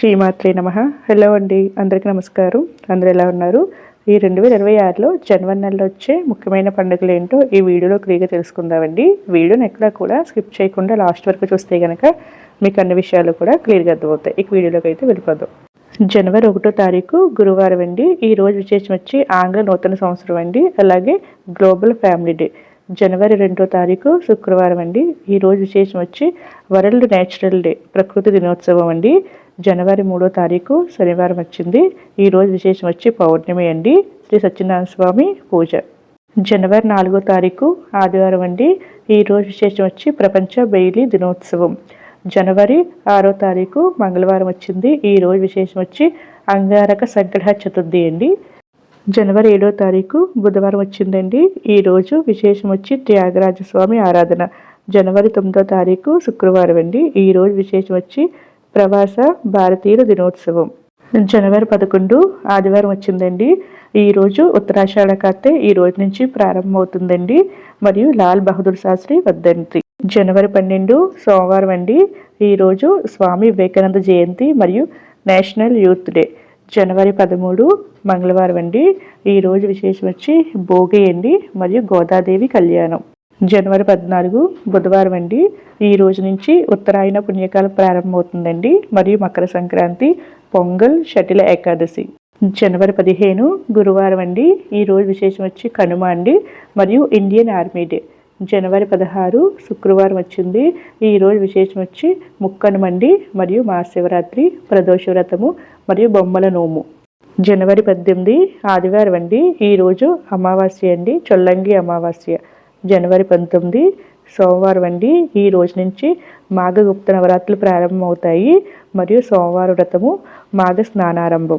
శ్రీమాత్రే నమ. హలో అండి అందరికీ నమస్కారం. అందరూ ఎలా ఉన్నారు? ఈ రెండు వేల ఇరవై ఆరులో జనవరి నెలలో వచ్చే ముఖ్యమైన పండుగలు ఏంటో ఈ వీడియోలో క్లియర్గా తెలుసుకుందామండి. వీడియోని ఎక్కడా కూడా స్కిప్ చేయకుండా లాస్ట్ వరకు చూస్తే కనుక మీకు అన్ని విషయాలు కూడా క్లియర్గా అర్థమవుతాయి. ఈ వీడియోలోకి అయితే వెళ్ళిపోదాం. జనవరి ఒకటో తారీఖు గురువారం అండి. ఈ రోజు విశేషం వచ్చి ఆంగ్ల నూతన సంవత్సరం అండి. అలాగే గ్లోబల్ ఫ్యామిలీ డే. జనవరి రెండో తారీఖు శుక్రవారం అండి. ఈ రోజు విశేషం వచ్చి వరల్డ్ నేచురల్ డే ప్రకృతి దినోత్సవం అండి. జనవరి మూడో తారీఖు శనివారం వచ్చింది. ఈరోజు విశేషం వచ్చి పౌర్ణమి అండి. శ్రీ సత్యనారాయణ స్వామి పూజ. జనవరి నాలుగో తారీఖు ఆదివారం అండి. ఈరోజు విశేషం వచ్చి ప్రపంచ బెయిలీ దినోత్సవం. జనవరి ఆరో తారీఖు మంగళవారం వచ్చింది. ఈరోజు విశేషం వచ్చి అంగారక సంగ్రహ చతుర్థి అండి. జనవరి ఏడో తారీఖు బుధవారం వచ్చిందండి. ఈరోజు విశేషం వచ్చి త్యాగరాజస్వామి ఆరాధన. జనవరి తొమ్మిదో తారీఖు శుక్రవారం అండి. ఈరోజు విశేషం వచ్చి ప్రవాస భారతీయుల దినోత్సవం. జనవరి పదకొండు ఆదివారం వచ్చిందండి. ఈరోజు ఉత్తరాషాఢ కార్తె ఈ రోజు నుంచి ప్రారంభమవుతుందండి. మరియు లాల్ బహదూర్ శాస్త్రి వర్ధంతి. జనవరి పన్నెండు సోమవారం అండి. ఈరోజు స్వామి వివేకానంద జయంతి మరియు నేషనల్ యూత్ డే. జనవరి పదమూడు మంగళవారం అండి. ఈరోజు విశేషం వచ్చి భోగి అండి. మరియు గోదాదేవి కళ్యాణం. జనవరి పద్నాలుగు బుధవారం అండి. ఈ రోజు నుంచి ఉత్తరాయణ పుణ్యకాలం ప్రారంభమవుతుందండి. మరియు మకర సంక్రాంతి పొంగల్ షటిల ఏకాదశి. జనవరి పదిహేను గురువారం అండి. ఈ రోజు విశేషం వచ్చి కనుమ అండి. మరియు ఇండియన్ ఆర్మీ డే. జనవరి పదహారు శుక్రవారం వచ్చింది. ఈ రోజు విశేషం వచ్చి ముక్కనుమండి మరియు మహాశివరాత్రి ప్రదోషవ్రతము మరియు బొమ్మల నోము. జనవరి పద్దెనిమిది ఆదివారం అండి. ఈరోజు అమావాస్య అండి. చొల్లంగి అమావాస్య. జనవరి పంతొమ్మిది సోమవారం అండి. ఈ రోజు నుంచి మాఘగుప్త నవరాత్రులు ప్రారంభమవుతాయి. మరియు సోమవారం వ్రతము మాఘ స్నానారంభం.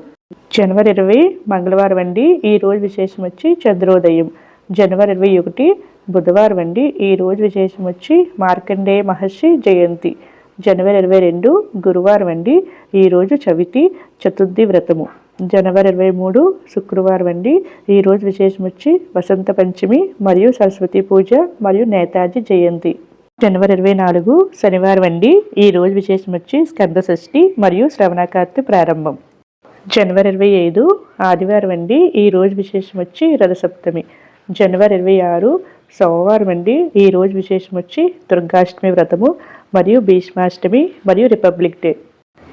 జనవరి ఇరవై మంగళవారం అండి. ఈ రోజు విశేషం వచ్చి చంద్రోదయం. జనవరి ఇరవై ఒకటి బుధవారం అండి. ఈ రోజు విశేషం వచ్చి మార్కండేయ మహర్షి జయంతి. జనవరి ఇరవై రెండు గురువారం అండి. ఈరోజు చవితి చతుర్థి వ్రతము. జనవరి ఇరవై మూడు శుక్రవారం అండి. ఈరోజు విశేషం వచ్చి వసంత పంచమి మరియు సరస్వతి పూజ మరియు నేతాజీ జయంతి. జనవరి ఇరవై నాలుగు శనివారం అండి. ఈరోజు విశేషం వచ్చి స్కంద షష్ఠి మరియు శ్రవణకార్తి ప్రారంభం. జనవరి ఇరవై ఐదు ఆదివారం అండి. ఈరోజు విశేషం వచ్చి రథసప్తమి. జనవరి ఇరవై ఆరు సోమవారం అండి. ఈరోజు విశేషం వచ్చి దుర్గాష్టమి వ్రతము మరియు భీష్మాష్టమి మరియు రిపబ్లిక్ డే.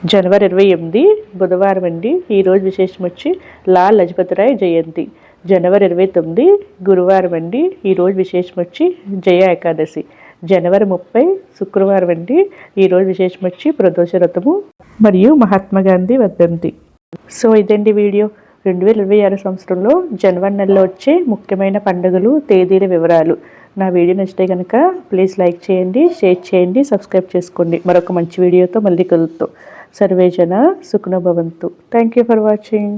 జనవరి ఇరవై ఎనిమిది బుధవారం అండి. ఈరోజు విశేషం వచ్చి లాల్ లజపతిరాయ్ జయంతి. జనవరి ఇరవై తొమ్మిది గురువారం అండి. ఈరోజు విశేషం వచ్చి జయ ఏకాదశి. జనవరి ముప్పై శుక్రవారం అండి. ఈరోజు విశేషం వచ్చి ప్రదోషరథము మరియు మహాత్మా గాంధీ వర్ధంతి. సో ఇదండి వీడియో. రెండు వేల ఇరవై ఆరు సంవత్సరంలో జనవరి నెలలో వచ్చే ముఖ్యమైన పండుగలు తేదీల వివరాలు. నా వీడియో నచ్చితే కనుక ప్లీజ్ లైక్ చేయండి షేర్ చేయండి సబ్స్క్రైబ్ చేసుకోండి. మరొక మంచి వీడియోతో మళ్ళీ కలుగుతాం సర్వేజన సుఖనభవంతు థ్యాంక్ యూ ఫర్ వాచింగ్